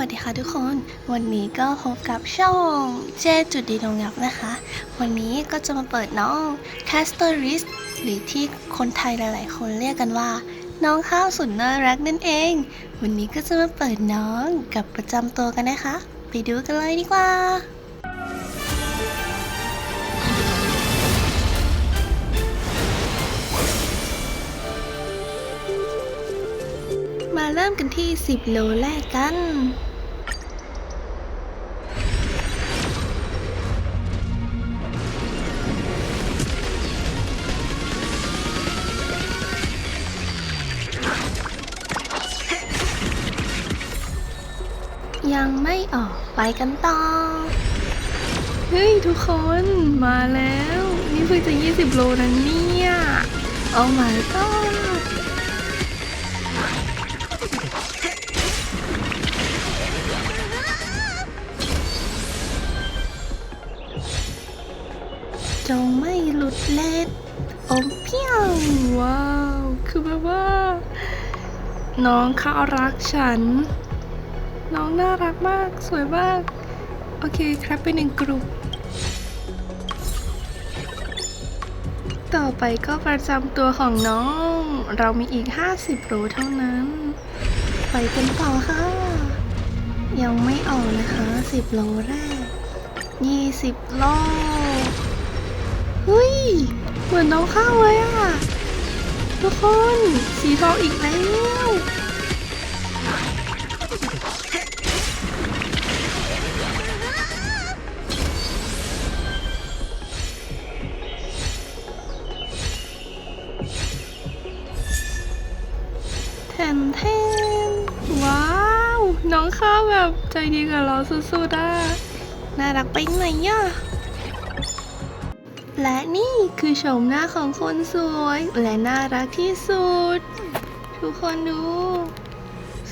วัสดีค่ะทุกคน วันนี้ก็พบกับช่องเจจุดดีดงยับนะคะ วันนี้ก็จะมาเปิดน้อง c a s t o r i s หรือที่คนไทยหลาย ๆ คนเรียกกันว่า น้องข้าวสุดน่ารักนั่นเอง วันนี้ก็จะมาเปิดน้องกับประจำตัวกันนะคะ ไปดูกันเลยดีกว่ามาเริ่มกันที่ 10 โลแรกกัน ยังไม่ออกไปกันต่อ เฮ้ย ทุกคนมาแล้ว นี่เพิ่งจะ 20 โลนะเนี่ย โอ้ my god จงไม่หลุดเลดอมเพียงว้าว คือแบบว่า น้องเขารักฉัน น้องน่ารักมาก สวยมาก โอเคครับไปหนึ่งกลุ่มต่อไปก็ประจำตัวของน้อง เรามีอีก 50โหลเท่านั้น ไปกันต่อค่ะ ยังไม่ออกนะคะ 10โลแรก 20โลเฮ้ย เหมือนน้องข้าวเลยอะทุกคน สีทองอีกแล้ว ทนแทนว้าว น้องข้าแบบใจดีกับเราสุดๆอะน่ารักไปไหนอะและนี่คือโฉมหน้าของคนสวยและน่ารักที่สุด ทุกคนดู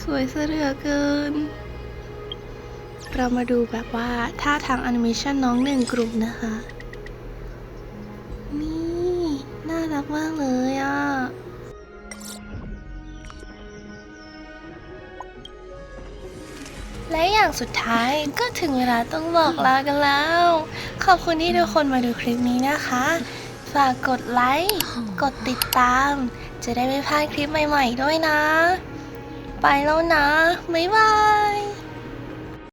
สวยเสลือเกิน เรามาดูแบบว่าท่าทางแอนิเมชันน้องหนึ่งกลุ่มนะคะ นี่ น่ารักมากเลยอะ และอย่างสุดท้ายก็ถึงเวลาต้องบอกลากันแล้ว ขอบคุณที่ทุกคนมาดูคลิปนี้นะคะ ฝากกดไลค์ กดติดตาม จะได้ไม่พลาดคลิปใหม่ๆด้วยนะ ไปแล้วนะ บ๊ายบาย